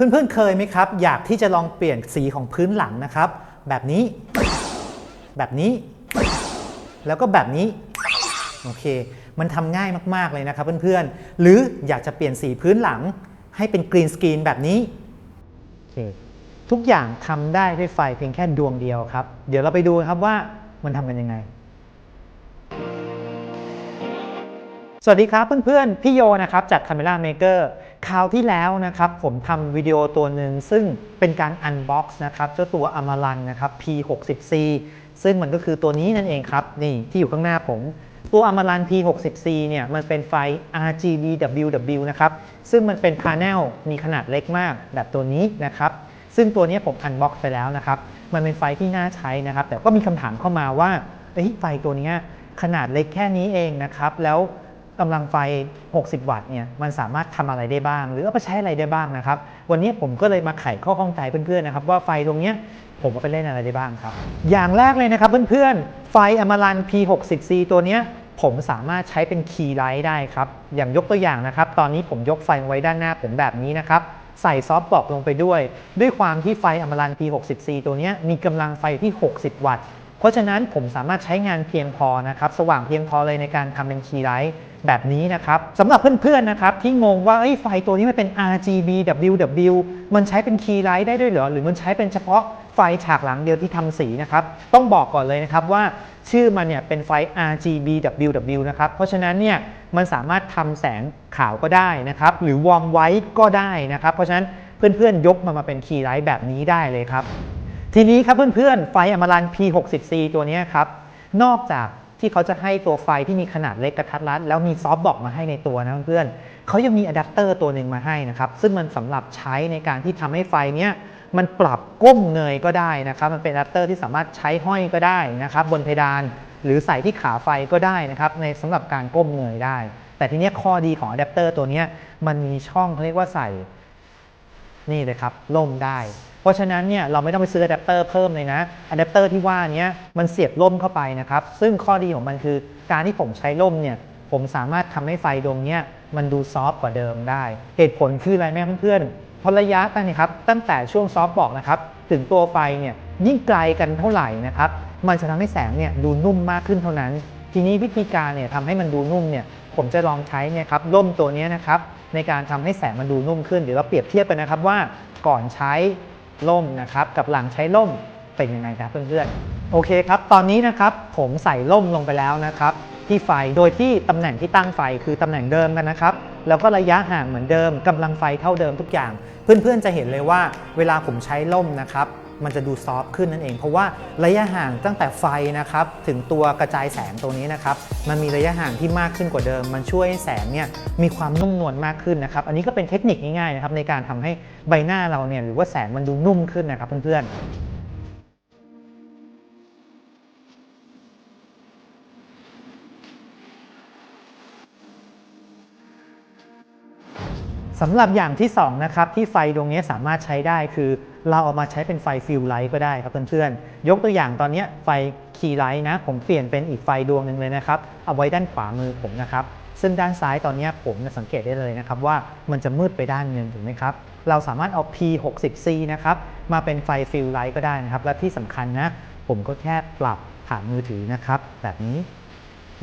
เพื่อนๆ เคยไหมครับ อยากที่จะลองเปลี่ยนสีของพื้นหลังนะครับ แบบนี้ แบบนี้ แล้วก็แบบนี้ โอเค มันทำง่ายมากๆเลยนะครับเพื่อนๆ หรืออยากจะเปลี่ยนสีพื้นหลัง ให้เป็นกรีนสกรีนแบบนี้โอเคทุกอย่างทำได้ด้วยไฟเพียงแค่ดวงเดียวครับ เดี๋ยวเราไปดูครับว่ามันทำกันยังไงสวัสดีครับเพื่อนๆ พี่โยนะครับจาก Camera Maker คราวที่แล้วนะครับผมทำวิดีโอตัวหนึ่งซึ่งเป็นการ unbox นะครับเจ้าตัว Amaran นะครับ P60C ซึ่งมันก็คือตัวนี้นั่นเองครับนี่ที่อยู่ข้างหน้าผม ตัว Amaran P60C เนี่ยมันเป็นไฟ RGBWW นะครับซึ่งมันเป็นพาเนลมีขนาดเล็กมากแบบตัวนี้นะครับซึ่งตัวนี้ผม unbox ไปแล้วนะครับมันเป็นไฟที่น่าใช้นะครับ แต่ก็มีคำถามเข้ามาว่าไฟตัวนี้ขนาดเล็กแค่นี้เองนะครับแล้ว กำลังไฟ 60 วัตต์เนี่ยมันสามารถทำอะไรได้บ้าง หรือเอาไปใช้อะไรได้บ้างนะครับ วันนี้ผมก็เลยมาไขข้อข้องใจเพื่อนๆนะครับว่าไฟตรงเนี้ยผมเอาไปเล่นอะไรได้บ้างครับ อย่างแรกเลยนะครับเพื่อนๆ ไฟอมารัน P60C ตัวเนี้ยผมสามารถใช้เป็นคีย์ไลท์ได้ครับ อย่างยกตัวอย่างนะครับ ตอนนี้ผมยกไฟไว้ด้านหน้าผมแบบนี้นะครับ ใส่ซอฟต์บอกลงไปด้วย ด้วยความที่ไฟอมรัน P60C ตัวเนี้ยมีกำลังไฟที่ 60 วัตต์ เพราะฉะนั้นผมสามารถใช้งานเพียงพอนะครับสว่างเพียงพอเลยในการทำเป็นคีย์ไลท์แบบนี้นะครับสำหรับเพื่อนๆนะครับที่งงว่าเอ้ไฟตัวนี้มันเป็น RGBWW มันใช้เป็นคีย์ไลท์ได้ด้วยเหรอ หรือมันใช้เป็นเฉพาะไฟฉากหลังเดียวที่ทำสีนะครับต้องบอกก่อนเลยนะครับว่าชื่อมันเนี่ยเป็นไฟ RGBWW นะครับเพราะฉะนั้นเนี่ยมันสามารถทำแสงขาวก็ได้นะครับหรือวอร์มไว้ก็ได้นะครับเพราะฉะนั้นเพื่อนๆยกมันมาเป็นคีย์ไลท์แบบนี้ได้เลยครับ ทีนี้ครับเพื่อนๆ ไฟอมรัน P60C ตัวนี้ครับ นอกจากที่เขาจะให้ตัวไฟที่มีขนาดเล็กกระทัดรัด แล้วมีซอฟต์บอกมาให้ในตัวนะเพื่อนๆเขายังมีอะแดปเตอร์ตัวหนึ่งมาให้นะครับ ซึ่งมันสำหรับใช้ในการที่ทำให้ไฟเนี้ยมันปรับก้มเงยก็ได้นะครับ มันเป็นอะแดปเตอร์ที่สามารถใช้ห้อยก็ได้นะครับ บนเพดานหรือใส่ที่ขาไฟก็ได้นะครับในสำหรับการก้มเงยได้ แต่ทีนี้ข้อดีของอะแดปเตอร์ตัวนี้มันมีช่องเขาเรียกว่าใส่ นี่เลยครับล่มได้ เพราะฉะนั้นเนี่ยเราไม่ต้องไปซื้ออะแดปเตอร์เพิ่มเลยนะอะแดปเตอร์ที่ว่านี้มันเสียบล่มเข้าไปนะครับซึ่งข้อดีของมันคือการที่ผมใช้ล่มเนี่ยผมสามารถทำให้ไฟดวงเนี้ยมันดูซอฟต์กว่าเดิมได้ เหตุผลคืออะไรไหมเพื่อนๆเพราะระยะตั้งนี่ครับตั้งแต่ช่วงซอฟต์บอกนะครับถึงตัวไฟเนี่ยยิ่งไกลกันเท่าไหร่นะครับมันจะทำให้แสงเนี่ยดูนุ่มมากขึ้นเท่านั้น ทีนี้วิธีการเนี่ยทำให้มันดูนุ่มเนี่ยผมจะลองใช้เนี่ยครับร่มตัวนี้นะครับ ในการทำให้แสงมันดูนุ่มขึ้นเดี๋ยวเราเปรียบเทียบกันนะครับว่าก่อนใช้ร่มนะครับกับหลังใช้ร่มเป็นยังไงครับเพื่อนๆโอเคครับตอนนี้นะครับผมใส่ร่มลงไปแล้วนะครับที่ไฟโดยที่ตำแหน่งที่ตั้งไฟคือตำแหน่งเดิมกันนะครับแล้วก็ระยะห่างเหมือนเดิมกำลังไฟเท่าเดิมทุกอย่าง เพื่อนๆจะเห็นเลยว่าเวลาผมใช้ร่มนะครับ มันจะดูซอฟต์ขึ้นนั่นเอง เพราะว่าระยะห่างตั้งแต่ไฟนะครับถึงตัวกระจายแสงตัวนี้นะครับมันมีระยะห่างที่มากขึ้นกว่าเดิม มันช่วยให้แสงเนี่ยมีความนุ่มนวลมากขึ้นนะครับอันนี้ก็เป็นเทคนิคง่ายๆนะครับในการทำให้ใบหน้าเราเนี่ยหรือว่าแสงมันดูนุ่มขึ้นนะครับเพื่อนๆสำหรับอย่างที่2นะครับที่ไฟดวงนี้สามารถใช้ได้คือ เราเอามาใช้เป็นไฟฟิลไลท์ก็ได้ครับเพื่อนๆ ยกตัวอย่างตอนนี้ไฟคีย์ไลท์นะ ผมเปลี่ยนเป็นอีกไฟดวงหนึ่งเลยนะครับ เอาไว้ด้านขวามือผมนะครับ ซึ่งด้านซ้ายตอนนี้ผมสังเกตได้เลยนะครับว่ามันจะมืดไปด้านหนึ่งถูกไหมครับ เราสามารถเอา P60C นะครับมาเป็นไฟฟิลไลท์ก็ได้นะครับ และที่สำคัญนะ ผมก็แค่ปรับผ่านมือถือนะครับ แบบนี้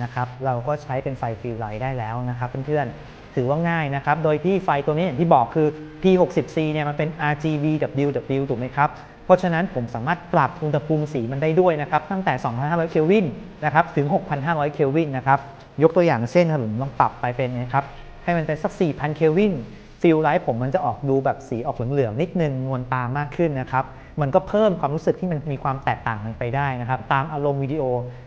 นะครับ เราก็ใช้เป็นไฟฟิลไลท์ได้แล้วนะครับเพื่อนๆ ถือว่าง่ายนะครับ โดยที่ไฟตัวนี้อย่างที่บอกคือ P60C เนี่ยมันเป็น RGBWW ถูกไหมครับเพราะฉะนั้นผมสามารถปรับอุณหภูมิสีมันได้ด้วยนะครับ ตั้งแต่ 2,500 เคลวินนะครับถึง 6,500 เคลวินนะครับ ยกตัวอย่างเส้นครับผมลองปรับไปเป็นนะครับ ให้มันเป็นสัก 4,000 เคลวินฟิลไลท์ผมมันจะออกดูแบบสีออกเหลืองๆนิดนึงนวลตามากขึ้นนะครับ มันก็เพิ่มความรู้สึกที่มันมีความแตกต่างกันไปได้นะครับ ตามอารมณ์วิดีโอ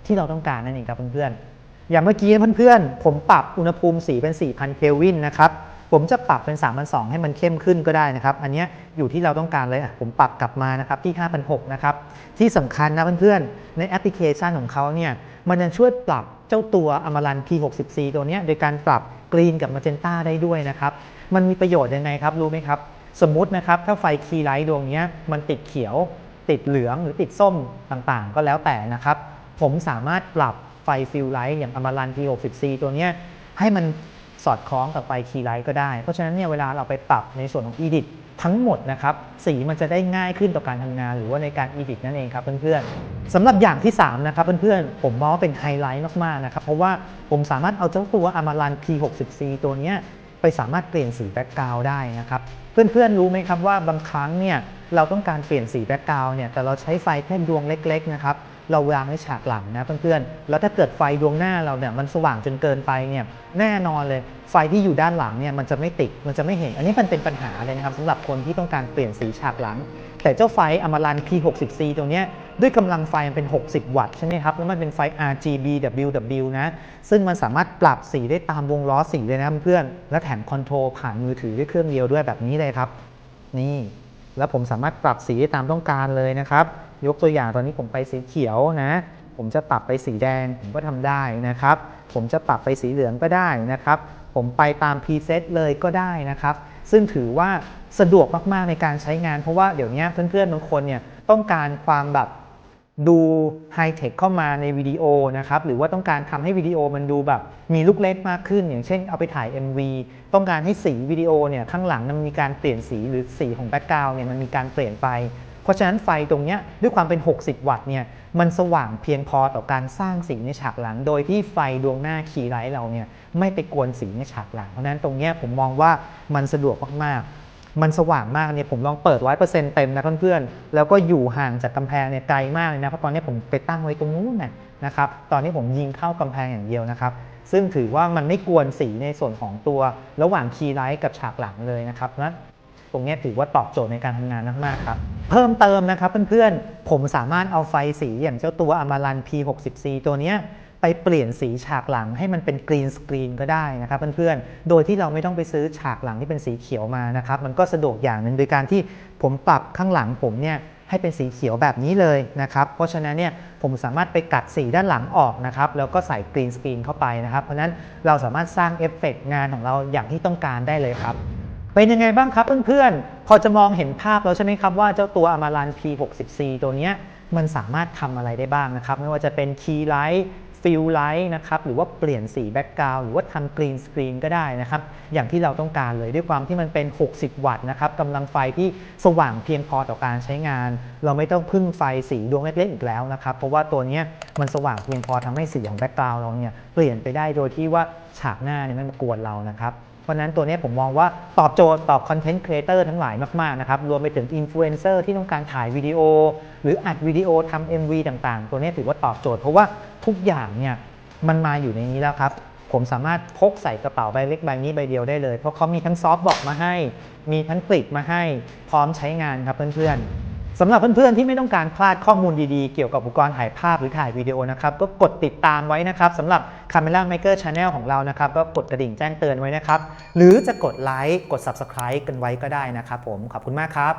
ที่เราต้องการนั่นเองครับเพื่อนๆ อย่างเมื่อกี้เพื่อนๆ ผมปรับอุณหภูมิสีเป็น 4,000 เคลวินนะครับ ผมจะปรับเป็น 3,200 ให้มันเข้มขึ้นก็ได้นะครับ อันนี้อยู่ที่เราต้องการเลยอะผมปรับกลับมานะครับที่ 5,600 นะครับ ที่สำคัญนะเพื่อนๆ ในแอปพลิเคชันของเขาเนี่ย มันจะช่วยปรับเจ้าตัว Amaran P60C ตัวนี้โดยการปรับกรีนกับ Magenta ได้ด้วยนะครับ มันมีประโยชน์ยังไงครับ รู้ไหมครับ สมมุตินะครับ ถ้าไฟคีไลท์ดวงนี้มันติดเขียว ติดเหลืองหรือติดส้มต่างๆ ก็แล้วแต่นะครับ ผมสามารถปรับ ไฟฟิลไลท์อย่าง Amaran P60C ตัวเนี้ยให้มันสอดคล้องกับไฟคีไลท์ก็ได้ เพราะฉะนั้นเนี่ยเวลาเราไปปรับในส่วนของ Edit ทั้งหมดนะครับ สีมันจะได้ง่ายขึ้นต่อการทำงาน หรือว่าในการ edit นั่นเองครับเพื่อนๆสำหรับอย่างที่ 3 นะครับเพื่อนๆ ผมมองว่าเป็นไฮไลท์มากๆนะครับ เพราะว่าผมสามารถเอาเจ้าตัว Amaran P60C ตัวเนี้ยไปสามารถเปลี่ยนสีแบ็กกราวได้นะครับ เพื่อนๆรู้ไหมครับว่าบางครั้งเนี่ยเราต้องการเปลี่ยนสีแบ็กกราวเนี่ยแต่เราใช้ไฟแค่ดวงเล็กๆนะครับ เราวางไว้ฉากหลังนะเพื่อนๆ แล้วถ้าเกิดไฟดวงหน้าเราเนี่ยมันสว่างจนเกินไปเนี่ยแน่นอนเลยไฟที่อยู่ด้านหลังเนี่ยมันจะไม่ติดมันจะไม่เห็น อันนี้มันเป็นปัญหาเลยนะครับสำหรับคนที่ต้องการเปลี่ยนสีฉากหลัง แต่เจ้าไฟอมารัน P60C ตัวเนี้ยด้วยกำลังไฟมันเป็น 60 วัตต์ใช่ไหมครับแล้วมันเป็นไฟ RGBWW นะซึ่งมันสามารถปรับสีได้ตามวงล้อสีเลยนะเพื่อนๆและแถมคอนโทรลผ่านมือถือด้วยเครื่องเดียวด้วยแบบนี้เลยครับ นี่แล้วผมสามารถปรับสีได้ตามต้องการเลยนะครับ ยกตัวอย่างตอนนี้ผมไปสีเขียวนะ ผมจะปรับไปสีแดงผมก็ทำได้นะครับ ผมจะปรับไปสีเหลืองก็ได้นะครับ ผมไปตามพรีเซตเลยก็ได้นะครับ ซึ่งถือว่าสะดวกมากๆในการใช้งาน เพราะว่าเดี๋ยวนี้เพื่อนๆบางคนเนี่ยต้องการความแบบดูไฮเทคเข้ามาในวิดีโอนะครับหรือว่าต้องการทำให้วิดีโอมันดูแบบมีลูกเล่นมากขึ้น อย่างเช่นเอาไปถ่าย MV ต้องการให้สีวิดีโอเนี่ยข้างหลังมันมีการเปลี่ยนสีหรือสีของแบ็กกราวน์เนี่ยมันมีการเปลี่ยนไป เพราะฉะนั้นไฟตรงนี้ด้วยความเป็น 60 วัตต์เนี่ยมันสว่างเพียงพอต่อการสร้างสีในฉากหลัง โดยที่ไฟดวงหน้าคีย์ไลท์เราเนี่ยไม่ไปกวนสีในฉากหลัง เพราะฉะนั้นตรงนี้ผมมองว่ามันสะดวกมากๆ มันสว่างมากเนี่ยผมลองเปิด100%เซ็นเต็มนะเพื่อนๆ แล้วก็อยู่ห่างจากกำแพงเนี่ยไกลมากเลยนะเพราะตอนนี้ผมไปตั้งไว้ตรงนู้นนะนะครับตอนนี้ผมยิงเข้ากำแพงอย่างเดียวนะครับซึ่งถือว่ามันไม่กวนสีในส่วนของตัวระหว่างคีย์ไลท์กับฉากหลังเลยนะครับนั้นตรงนี้ถือว่าตอบโจทย์ในการทำงานมากๆครับ เพิ่มเติมนะครับเพื่อนๆ ผมสามารถเอาไฟสีอย่างเจ้าตัว Amaran P60C ตัวเนี้ยไปเปลี่ยนสีฉากหลังให้มันเป็นกรีนสกรีนก็ได้นะครับเพื่อนๆ โดยที่เราไม่ต้องไปซื้อฉากหลังที่เป็นสีเขียวมานะครับ มันก็สะดวกอย่างหนึ่งโดยการที่ผมปรับข้างหลังผมเนี่ยให้เป็นสีเขียวแบบนี้เลยนะครับ เพราะฉะนั้นเนี่ยผมสามารถไปกัดสีด้านหลังออกนะครับ แล้วก็ใส่กรีนสกรีนเข้าไปนะครับ เพราะนั้นเราสามารถสร้างเอฟเฟกต์งานของเราอย่างที่ต้องการได้เลยครับ เป็นยังไงบ้างครับเพื่อนๆ อจะมองเห็นภาพแล้วใช่ไหมครับว่าเจ้าตัว Amaran P60C ตัวนี้มันสามารถทำอะไรได้บ้างนะครับ ไม่ว่าจะเป็น Key Light Fill Light นะครับหรือว่าเปลี่ยนสีแบ็กกราวด์หรือว่าทำกรีนสกรีนก็ได้นะครับอย่างที่เราต้องการเลยด้วยความที่มันเป็น 60 วัตต์นะครับกำลังไฟที่สว่างเพียงพอต่อการใช้งาน เราไม่ต้องพึ่งไฟสีดวงเล็กๆอีกแล้วนะครับเพราะว่าตัวนี้มันสว่างเพียงพอทำให้สีของแบ็กกราวด์เราเนี่ยเปลี่ยนไปได้โดยที่ว่าฉากหน้าเนี่ยไม่มากวนเรานะครับ เพราะนั้นตัวนี้ผมมองว่าตอบโจทย์ตอบคอนเทนต์ครีเอเตอร์ทั้งหลายมากๆนะครับรวมไปถึงอินฟลูเอนเซอร์ที่ต้องการถ่ายวิดีโอ หรืออัดวิดีโอทำ MV ต่างๆ ตัวนี้ถือว่าตอบโจทย์เพราะว่าทุกอย่างเนี่ยมันมาอยู่ในนี้แล้วครับผมสามารถพกใส่กระเป๋าใบเล็กใบนี้ใบเดียวได้เลย เพราะเขามีทั้งซอฟต์บอกมาให้ มีทั้งกลิปมาให้ พร้อมใช้งานครับเพื่อนๆ สำหรับเพื่อนๆที่ไม่ต้องการพลาดข้อมูลดีๆ เกี่ยวกับอุปกรณ์ถ่ายภาพหรือถ่ายวิดีโอนะครับ ก็กดติดตามไว้นะครับสำหรับ Camera Maker Channel ของเรานะครับ ก็กดกระดิ่งแจ้งเตือนไว้นะครับ หรือจะกดไลค์กด Subscribe กันไว้ก็ได้นะครับผมขอบคุณมากครับ